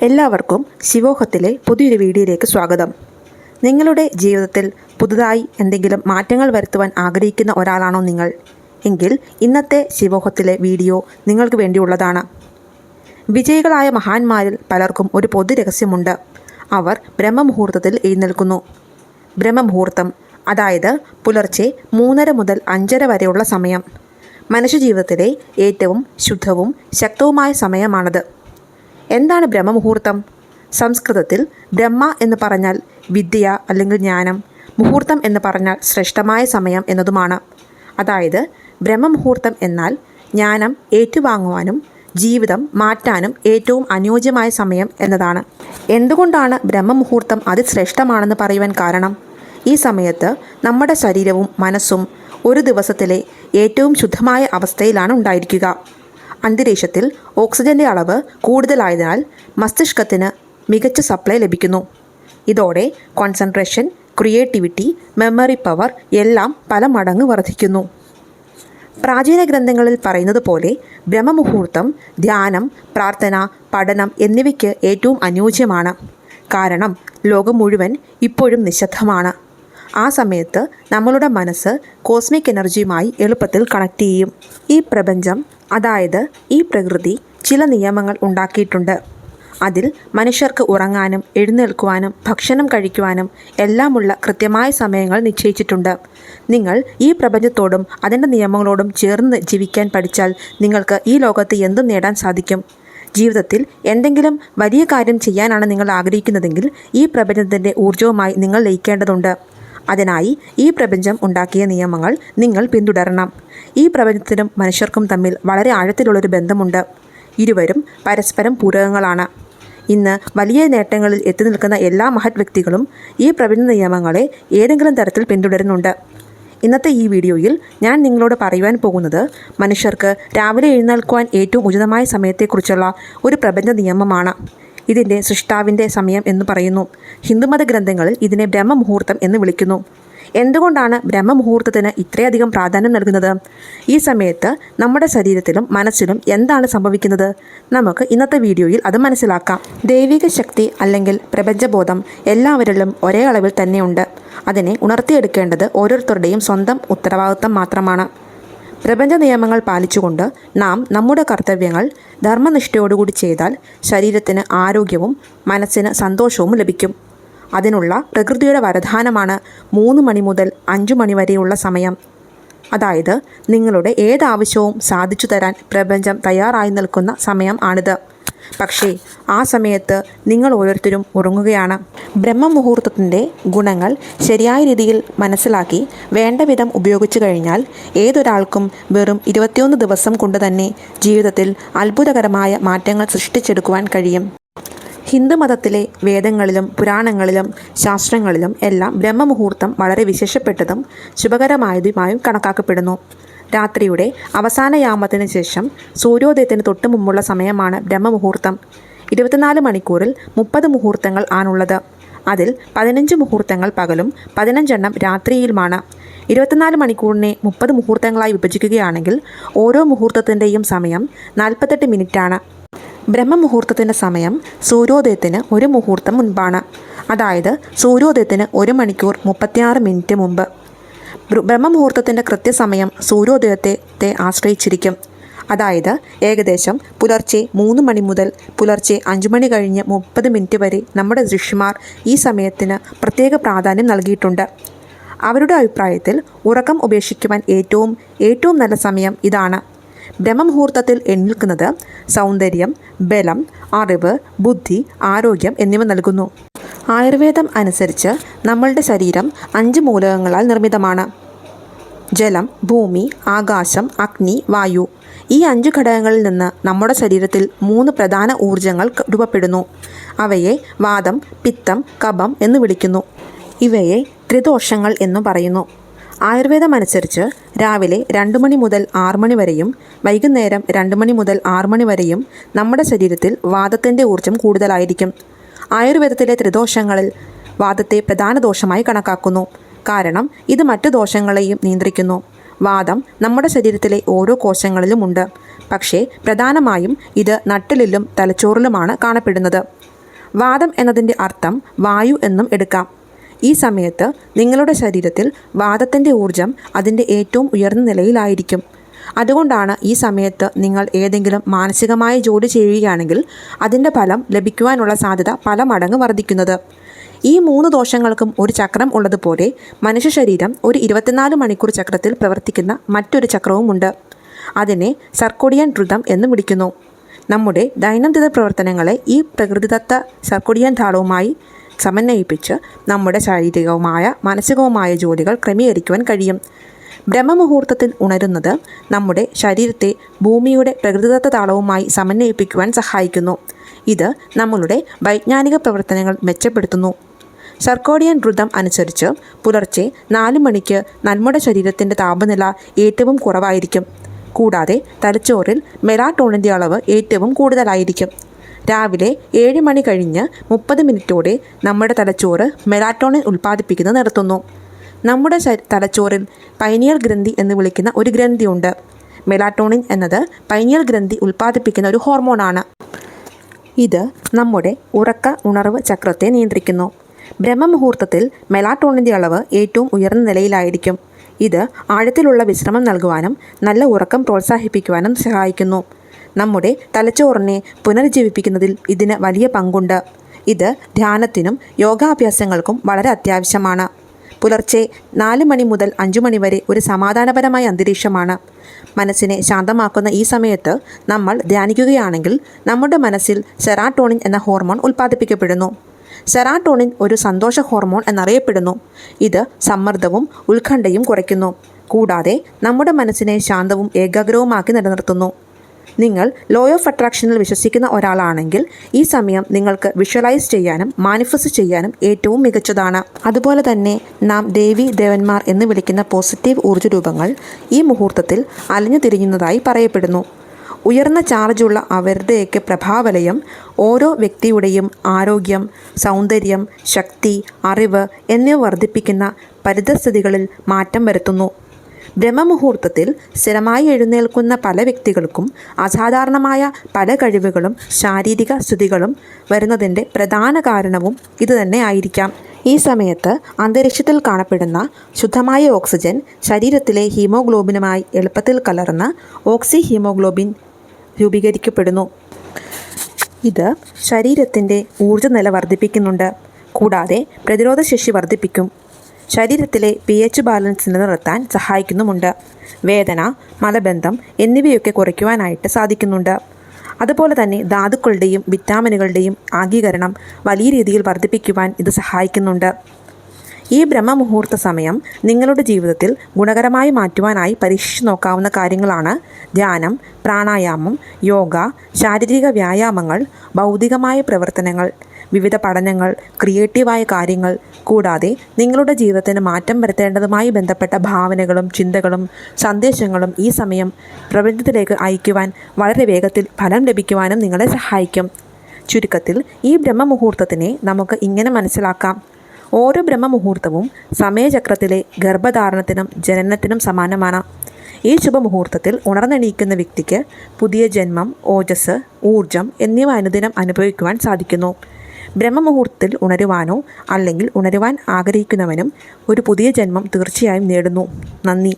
എല്ലാവർക്കും ശിവോഹത്തിലെ പുതിയൊരു വീഡിയോയിലേക്ക് സ്വാഗതം. നിങ്ങളുടെ ജീവിതത്തിൽ പുതുതായി എന്തെങ്കിലും മാറ്റങ്ങൾ വരുത്തുവാൻ ആഗ്രഹിക്കുന്ന ഒരാളാണോ നിങ്ങൾ? എങ്കിൽ ഇന്നത്തെ ശിവോഹത്തിലെ വീഡിയോ നിങ്ങൾക്ക് വേണ്ടിയുള്ളതാണ്. വിജയികളായ മഹാന്മാരിൽ പലർക്കും ഒരു പൊതു രഹസ്യമുണ്ട്. അവർ ബ്രഹ്മമുഹൂർത്തത്തിൽ എഴുന്നേൽക്കുന്നു. ബ്രഹ്മമുഹൂർത്തം അതായത് പുലർച്ചെ മൂന്നര മുതൽ അഞ്ചര വരെയുള്ള സമയം. മനുഷ്യജീവിതത്തിലെ ഏറ്റവും ശുദ്ധവും ശക്തവുമായ സമയമാണത്. എന്താണ് ബ്രഹ്മമുഹൂർത്തം? സംസ്കൃതത്തിൽ ബ്രഹ്മ എന്ന് പറഞ്ഞാൽ വിദ്യ അല്ലെങ്കിൽ ജ്ഞാനം മുഹൂർത്തം എന്ന് പറഞ്ഞാൽ ശ്രേഷ്ഠമായ സമയം എന്നതുമാണ്. അതായത് ബ്രഹ്മമുഹൂർത്തം എന്നാൽ ജ്ഞാനം ഏറ്റുവാങ്ങുവാനും ജീവിതം മാറ്റാനും ഏറ്റവും അനുയോജ്യമായ സമയം എന്നതാണ്. എന്തുകൊണ്ടാണ് ബ്രഹ്മമുഹൂർത്തം അതിശ്രേഷ്ഠമാണെന്ന് പറയുവാൻ കാരണം? ഈ സമയത്ത് നമ്മുടെ ശരീരവും മനസ്സും ഒരു ദിവസത്തിലെ ഏറ്റവും ശുദ്ധമായ അവസ്ഥയിലാണ് ഉണ്ടായിരിക്കുക. അന്തരീക്ഷത്തിൽ ഓക്സിജന്റെ അളവ് കൂടുതലായതിനാൽ മസ്തിഷ്കത്തിന് മികച്ച സപ്ലൈ ലഭിക്കുന്നു. ഇതോടെ കോൺസെൻട്രേഷൻ ക്രിയേറ്റിവിറ്റി മെമ്മറി പവർ എല്ലാം പല മടങ്ങ് വർദ്ധിക്കുന്നു. പ്രാചീന ഗ്രന്ഥങ്ങളിൽ പറയുന്നത് പോലെ ബ്രഹ്മമുഹൂർത്തം ധ്യാനം പ്രാർത്ഥന പഠനം എന്നിവയ്ക്ക് ഏറ്റവും അനുയോജ്യമാണ്. കാരണം ലോകം മുഴുവൻ ഇപ്പോഴും നിശബ്ദമാണ്. ആ സമയത്ത് നമ്മളുടെ മനസ്സ് കോസ്മിക് എനർജിയുമായി എളുപ്പത്തിൽ കണക്ട് ചെയ്യും. ഈ പ്രപഞ്ചം അതായത് ഈ പ്രകൃതി ചില നിയമങ്ങൾ ഉണ്ടാക്കിയിട്ടുണ്ട്. അതിൽ മനുഷ്യർക്ക് ഉറങ്ങാനും എഴുന്നേൽക്കുവാനും ഭക്ഷണം കഴിക്കുവാനും എല്ലാമുള്ള കൃത്യമായ സമയങ്ങൾ നിശ്ചയിച്ചിട്ടുണ്ട്. നിങ്ങൾ ഈ പ്രപഞ്ചത്തോടും അതിന്റെ നിയമങ്ങളോടും ചേർന്ന് ജീവിക്കാൻ പഠിച്ചാൽ നിങ്ങൾക്ക് ഈ ലോകത്ത് എന്തും നേടാൻ സാധിക്കും. ജീവിതത്തിൽ എന്തെങ്കിലും വലിയ കാര്യം ചെയ്യാനാണ് നിങ്ങൾ ആഗ്രഹിക്കുന്നതെങ്കിൽ ഈ പ്രപഞ്ചത്തിന്റെ ഊർജവുമായി നിങ്ങൾ ലയിക്കേണ്ടതുണ്ട്. അതിനായി ഈ പ്രപഞ്ചം ഉണ്ടാക്കിയ നിയമങ്ങൾ നിങ്ങൾ പിന്തുടരണം. ഈ പ്രപഞ്ചത്തിനും മനുഷ്യർക്കും തമ്മിൽ വളരെ ആഴത്തിലുള്ളൊരു ബന്ധമുണ്ട്. ഇരുവരും പരസ്പരം പൂരകങ്ങളാണ്. ഇന്ന് വലിയ നേട്ടങ്ങളിൽ എത്തി നിൽക്കുന്ന എല്ലാ മഹത് വ്യക്തികളും ഈ പ്രപഞ്ച നിയമങ്ങളെ ഏതെങ്കിലും തരത്തിൽ പിന്തുടരുന്നുണ്ട്. ഇന്നത്തെ ഈ വീഡിയോയിൽ ഞാൻ നിങ്ങളോട് പറയുവാൻ പോകുന്നത് മനുഷ്യർക്ക് രാവിലെ എഴുന്നേൽക്കുവാൻ ഏറ്റവും ഉചിതമായ സമയത്തെക്കുറിച്ചുള്ള ഒരു പ്രപഞ്ച നിയമമാണ്. ഇതിന്റെ സൃഷ്ടാവിന്റെ സമയം എന്ന് പറയുന്നു. ഹിന്ദുമത ഗ്രന്ഥങ്ങളിൽ ഇതിനെ ബ്രഹ്മമുഹൂർത്തം എന്ന് വിളിക്കുന്നു. എന്തുകൊണ്ടാണ് ബ്രഹ്മമുഹൂർത്തത്തിന് ഇത്രയധികം പ്രാധാന്യം നൽകുന്നത്? ഈ സമയത്ത് നമ്മുടെ ശരീരത്തിലും മനസ്സിലും എന്താണ് സംഭവിക്കുന്നത്? നമുക്ക് ഇന്നത്തെ വീഡിയോയിൽ അത് മനസ്സിലാക്കാം. ദൈവിക ശക്തി അല്ലെങ്കിൽ പ്രപഞ്ചബോധം എല്ലാവരിലും ഒരേ അളവിൽ തന്നെയുണ്ട് അതിനെ ഉണർത്തിയെടുക്കേണ്ടത് ഓരോരുത്തരുടെയും സ്വന്തം ഉത്തരവാദിത്തം മാത്രമാണ്. പ്രപഞ്ച നിയമങ്ങൾ പാലിച്ചുകൊണ്ട് നാം നമ്മുടെ കർത്തവ്യങ്ങൾ ധർമ്മനിഷ്ഠയോടുകൂടി ചെയ്താൽ ശരീരത്തിന് ആരോഗ്യവും മനസ്സിന് സന്തോഷവും ലഭിക്കും. അതിനുള്ള പ്രകൃതിയുടെ വരദാനമാണ് മൂന്ന് മണി മുതൽ അഞ്ചു മണി വരെയുള്ള സമയം. അതായത് നിങ്ങളുടെ ഏതാവശ്യവും സാധിച്ചു തരാൻ പ്രപഞ്ചം തയ്യാറായി നിൽക്കുന്ന സമയം ആണിത്. പക്ഷേ ആ സമയത്ത് നിങ്ങൾ ഓരോരുത്തരും ഉറങ്ങുകയാണ്. ബ്രഹ്മമുഹൂർത്തത്തിന്റെ ഗുണങ്ങൾ ശരിയായ രീതിയിൽ മനസ്സിലാക്കി വേണ്ട വിധം ഉപയോഗിച്ചു കഴിഞ്ഞാൽ ഏതൊരാൾക്കും വെറും ഇരുപത്തിയൊന്ന് ദിവസം കൊണ്ട് തന്നെ ജീവിതത്തിൽ അത്ഭുതകരമായ മാറ്റങ്ങൾ സൃഷ്ടിച്ചെടുക്കുവാൻ കഴിയും. ഹിന്ദുമതത്തിലെ വേദങ്ങളിലും പുരാണങ്ങളിലും ശാസ്ത്രങ്ങളിലും എല്ലാം ബ്രഹ്മമുഹൂർത്തം വളരെ വിശേഷപ്പെട്ടതും ശുഭകരമായതുമായും കണക്കാക്കപ്പെടുന്നു. രാത്രിയുടെ അവസാന യാമത്തിന് ശേഷം സൂര്യോദയത്തിന് തൊട്ടു മുമ്പുള്ള സമയമാണ് ബ്രഹ്മമുഹൂർത്തം. ഇരുപത്തിനാല് മണിക്കൂറിൽ മുപ്പത് മുഹൂർത്തങ്ങൾ ആണുള്ളത്. അതിൽ പതിനഞ്ച് മുഹൂർത്തങ്ങൾ പകലും പതിനഞ്ചെണ്ണം രാത്രിയിലുമാണ്. ഇരുപത്തിനാല് മണിക്കൂറിനെ മുപ്പത് മുഹൂർത്തങ്ങളായി വിഭജിക്കുകയാണെങ്കിൽ ഓരോ മുഹൂർത്തത്തിന്റെയും സമയം നാൽപ്പത്തെട്ട് മിനിറ്റാണ്. ബ്രഹ്മമുഹൂർത്തത്തിന്റെ സമയം സൂര്യോദയത്തിന് ഒരു മുഹൂർത്തം മുൻപാണ്. അതായത് സൂര്യോദയത്തിന് ഒരു മണിക്കൂർ മുപ്പത്തിയാറ് മിനിറ്റ് മുമ്പ്. ബ്ര- ബ്രഹ്മമുഹൂർത്തത്തിന്റെ കൃത്യസമയം സൂര്യോദയത്തെ ആശ്രയിച്ചിരിക്കും. അതായത് ഏകദേശം പുലർച്ചെ മൂന്ന് മണി മുതൽ പുലർച്ചെ അഞ്ച് മണി കഴിഞ്ഞ് മുപ്പത് മിനിറ്റ് വരെ നമ്മുടെ ഋഷിമാർ ഈ സമയത്തിന് പ്രത്യേക പ്രാധാന്യം നൽകിയിട്ടുണ്ട്. അവരുടെ അഭിപ്രായത്തിൽ ഉറക്കം ഉപേക്ഷിക്കുവാൻ ഏറ്റവും ഏറ്റവും നല്ല സമയം ഇതാണ്. ബ്രഹ്മമുഹൂർത്തത്തിൽ എണ്ണിൽക്കുന്നത് സൗന്ദര്യം ബലം അറിവ് ബുദ്ധി ആരോഗ്യം എന്നിവ നൽകുന്നു. ആയുർവേദം അനുസരിച്ച് നമ്മളുടെ ശരീരം അഞ്ച് മൂലകങ്ങളാൽ നിർമ്മിതമാണ്. ജലം ഭൂമി ആകാശം അഗ്നി വായു. ഈ അഞ്ച് ഘടകങ്ങളിൽ നിന്ന് നമ്മുടെ ശരീരത്തിൽ മൂന്ന് പ്രധാന ഊർജങ്ങൾ രൂപപ്പെടുന്നു. അവയെ വാദം പിത്തം കപം എന്ന് വിളിക്കുന്നു. ഇവയെ ത്രിദോഷങ്ങൾ എന്നു പറയുന്നു. ആയുർവേദം അനുസരിച്ച് രാവിലെ രണ്ട് മണി മുതൽ ആറ് മണി വരെയും വൈകുന്നേരം രണ്ട് മണി മുതൽ ആറ് മണി വരെയും നമ്മുടെ ശരീരത്തിൽ വാദത്തിന്റെ ഊർജം കൂടുതലായിരിക്കും. ആയുർവേദത്തിലെ ത്രിദോഷങ്ങളിൽ വാദത്തെ പ്രധാന ദോഷമായി കണക്കാക്കുന്നു. കാരണം ഇത് മറ്റ് ദോഷങ്ങളെയും നിയന്ത്രിക്കുന്നു. വാദം നമ്മുടെ ശരീരത്തിലെ ഓരോ കോശങ്ങളിലുമുണ്ട് പക്ഷേ പ്രധാനമായും ഇത് നട്ടിലിലും തലച്ചോറിലുമാണ് കാണപ്പെടുന്നത്. വാദം എന്നതിന്റെ അർത്ഥം വായു എന്നും എടുക്കാം. ഈ സമയത്ത് നിങ്ങളുടെ ശരീരത്തിൽ വാദത്തിന്റെ ഊർജം അതിന്റെ ഏറ്റവും ഉയർന്ന നിലയിലായിരിക്കും. അതുകൊണ്ടാണ് ഈ സമയത്ത് നിങ്ങൾ ഏതെങ്കിലും മാനസികമായ ജോലി ചെയ്യുകയാണെങ്കിൽ അതിന്റെ ഫലം ലഭിക്കുവാനുള്ള സാധ്യത പല മടങ്ങ് വർദ്ധിക്കുന്നത്. ഈ മൂന്ന് ദോഷങ്ങൾക്കും ഒരു ചക്രം ഉള്ളതുപോലെ മനുഷ്യ ശരീരം ഒരു ഇരുപത്തിനാല് മണിക്കൂർ ചക്രത്തിൽ പ്രവർത്തിക്കുന്ന മറ്റൊരു ചക്രവുമുണ്ട്. അതിനെ സർക്കോഡിയൻ ഋതം എന്ന് വിളിക്കുന്നു. നമ്മുടെ ദൈനംദിന പ്രവർത്തനങ്ങളെ ഈ പ്രകൃതിദത്ത സർക്കോഡിയൻ താളവുമായി സമന്വയിപ്പിച്ച് നമ്മുടെ ശാരീരികവുമായ മാനസികവുമായ ജോലികൾ ക്രമീകരിക്കുവാൻ കഴിയും. ബ്രഹ്മമുഹൂർത്തത്തിൽ ഉണരുന്നത് നമ്മുടെ ശരീരത്തെ ഭൂമിയുടെ പ്രകൃതിദത്ത താളവുമായി സമന്വയിപ്പിക്കുവാൻ സഹായിക്കുന്നു. ഇത് നമ്മളുടെ വൈജ്ഞാനിക പ്രവർത്തനങ്ങൾ മെച്ചപ്പെടുത്തുന്നു. സർക്കോഡിയൻ ഋതം അനുസരിച്ച് പുലർച്ചെ നാല് മണിക്ക് നമ്മുടെ ശരീരത്തിന്റെ താപനില ഏറ്റവും കുറവായിരിക്കും. കൂടാതെ തലച്ചോറിൽ മെലാട്ടോണിന്റെ അളവ് ഏറ്റവും കൂടുതലായിരിക്കും. രാവിലെ ഏഴ് മണി കഴിഞ്ഞ് മുപ്പത് മിനിറ്റോടെ നമ്മുടെ തലച്ചോറ് മെലാറ്റോണിൻ ഉൽപ്പാദിപ്പിക്കുന്നത് നിർത്തുന്നു നമ്മുടെ തലച്ചോറിൽ പൈനിയർ ഗ്രന്ഥി എന്ന് വിളിക്കുന്ന ഒരു ഗ്രന്ഥിയുണ്ട്. മെലാറ്റോണിൻ എന്നത് പൈനിയർ ഗ്രന്ഥി ഉൽപ്പാദിപ്പിക്കുന്ന ഒരു ഹോർമോണാണ്. ഇത് നമ്മുടെ ഉറക്ക ഉണർവ് ചക്രത്തെ നിയന്ത്രിക്കുന്നു. ബ്രഹ്മമുഹൂർത്തത്തിൽ മെലാറ്റോണിന്റെ അളവ് ഏറ്റവും ഉയർന്ന നിലയിലായിരിക്കും. ഇത് ആഴത്തിലുള്ള വിശ്രമം നൽകുവാനും നല്ല ഉറക്കം പ്രോത്സാഹിപ്പിക്കുവാനും സഹായിക്കുന്നു. നമ്മുടെ തലച്ചോറിനെ പുനർജീവിപ്പിക്കുന്നതിൽ ഇതിന് വലിയ പങ്കുണ്ട്. ഇത് ധ്യാനത്തിനും യോഗാഭ്യാസങ്ങൾക്കും വളരെ അത്യാവശ്യമാണ്. പുലർച്ചെ നാല് മണി മുതൽ അഞ്ചു മണി വരെ ഒരു സമാധാനപരമായ അന്തരീക്ഷമാണ്. മനസ്സിനെ ശാന്തമാക്കുന്ന ഈ സമയത്ത് നമ്മൾ ധ്യാനിക്കുകയാണെങ്കിൽ നമ്മുടെ മനസ്സിൽ സെറാട്ടോണിൻ എന്ന ഹോർമോൺ ഉൽപ്പാദിപ്പിക്കപ്പെടുന്നു. സെറാട്ടോണിൻ ഒരു സന്തോഷ ഹോർമോൺ എന്നറിയപ്പെടുന്നു. ഇത് സമ്മർദ്ദവും ഉത്കണ്ഠയും കുറയ്ക്കുന്നു. കൂടാതെ നമ്മുടെ മനസ്സിനെ ശാന്തവും ഏകാഗ്രവുമാക്കി നിലനിർത്തുന്നു. നിങ്ങൾ ലോ ഓഫ് അട്രാക്ഷനിൽ വിശ്വസിക്കുന്ന ഒരാളാണെങ്കിൽ ഈ സമയം നിങ്ങൾക്ക് വിഷ്വലൈസ് ചെയ്യാനും മാനിഫെസ്റ്റ് ചെയ്യാനും ഏറ്റവും മികച്ചതാണ്. അതുപോലെ തന്നെ നാം ദേവി ദേവന്മാർ എന്ന് വിളിക്കുന്ന പോസിറ്റീവ് ഊർജ രൂപങ്ങൾ ഈ മുഹൂർത്തത്തിൽ അലഞ്ഞു തിരിഞ്ഞുന്നതായി പറയപ്പെടുന്നു. ഉയർന്ന ചാർജുള്ള അവരുടെയൊക്കെ പ്രഭാവലയം ഓരോ വ്യക്തിയുടെയും ആരോഗ്യം സൗന്ദര്യം ശക്തി അറിവ് എന്നിവ വർദ്ധിപ്പിക്കുന്ന പരിതസ്ഥിതികളിൽ മാറ്റം വരുത്തുന്നു. ബ്രഹ്മമുഹൂർത്തത്തിൽ സ്ഥിരമായി എഴുന്നേൽക്കുന്ന പല വ്യക്തികൾക്കും അസാധാരണമായ പല കഴിവുകളും ശാരീരിക സ്ഥിതികളും വരുന്നതിന്റെ പ്രധാന കാരണവും ഇതുതന്നെ ആയിരിക്കാം. ഈ സമയത്ത് അന്തരീക്ഷത്തിൽ കാണപ്പെടുന്ന ശുദ്ധമായ ഓക്സിജൻ ശരീരത്തിലെ ഹീമോഗ്ലോബിനുമായി എളുപ്പത്തിൽ കലർന്ന് ഓക്സി ഹീമോഗ്ലോബിൻ രൂപീകരിക്കപ്പെടുന്നു. ഇത് ശരീരത്തിന്റെ ഊർജനില വർദ്ധിപ്പിക്കുന്നുണ്ട്. കൂടാതെ പ്രതിരോധശേഷി വർദ്ധിപ്പിക്കും. ശരീരത്തിലെ പി എച്ച് ബാലൻസ് നിലനിർത്താൻ സഹായിക്കുന്നുമുണ്ട്. വേദന മലബന്ധം എന്നിവയൊക്കെ കുറയ്ക്കുവാനായിട്ട് സാധിക്കുന്നുണ്ട്. അതുപോലെ തന്നെ ധാതുക്കളുടെയും വിറ്റാമിനുകളുടെയും ആഗീകരണം വലിയ രീതിയിൽ വർദ്ധിപ്പിക്കുവാൻ ഇത് സഹായിക്കുന്നുണ്ട്. ഈ ബ്രഹ്മമുഹൂർത്ത സമയം നിങ്ങളുടെ ജീവിതത്തിൽ ഗുണകരമായി മാറ്റുവാനായി പരീക്ഷിച്ചു നോക്കാവുന്ന കാര്യങ്ങളാണ് ധ്യാനം പ്രാണായാമം യോഗ ശാരീരിക വ്യായാമങ്ങൾ ഭൗതികമായ പ്രവർത്തനങ്ങൾ. വിവിധ പഠനങ്ങൾ ക്രിയേറ്റീവായ കാര്യങ്ങൾ കൂടാതെ നിങ്ങളുടെ ജീവിതത്തിന് മാറ്റം വരുത്തേണ്ടതുമായി ബന്ധപ്പെട്ട ഭാവനകളും ചിന്തകളും സന്ദേശങ്ങളും ഈ സമയം പ്രപഞ്ചത്തിലേക്ക് അയക്കുവാൻ വളരെ വേഗത്തിൽ ഫലം ലഭിക്കുവാനും നിങ്ങളെ സഹായിക്കും. ചുരുക്കത്തിൽ ഈ ബ്രഹ്മമുഹൂർത്തത്തിനെ നമുക്ക് ഇങ്ങനെ മനസ്സിലാക്കാം. ഓരോ ബ്രഹ്മമുഹൂർത്തവും സമയചക്രത്തിലെ ഗർഭധാരണത്തിനും ജനനത്തിനും സമാനമാണ്. ഈ ശുഭമുഹൂർത്തത്തിൽ ഉണർന്നെണീക്കുന്ന വ്യക്തിക്ക് പുതിയ ജന്മം ഓജസ് ഊർജം എന്നിവ അനുദിനം അനുഭവിക്കുവാൻ സാധിക്കുന്നു. ബ്രഹ്മമുഹൂർത്തത്തിൽ ഉണരുവാനോ അല്ലെങ്കിൽ ഉണരുവാൻ ആഗ്രഹിക്കുന്നവനും ഒരു പുതിയ ജന്മം തീർച്ചയായും നേടുന്നു. നന്ദി.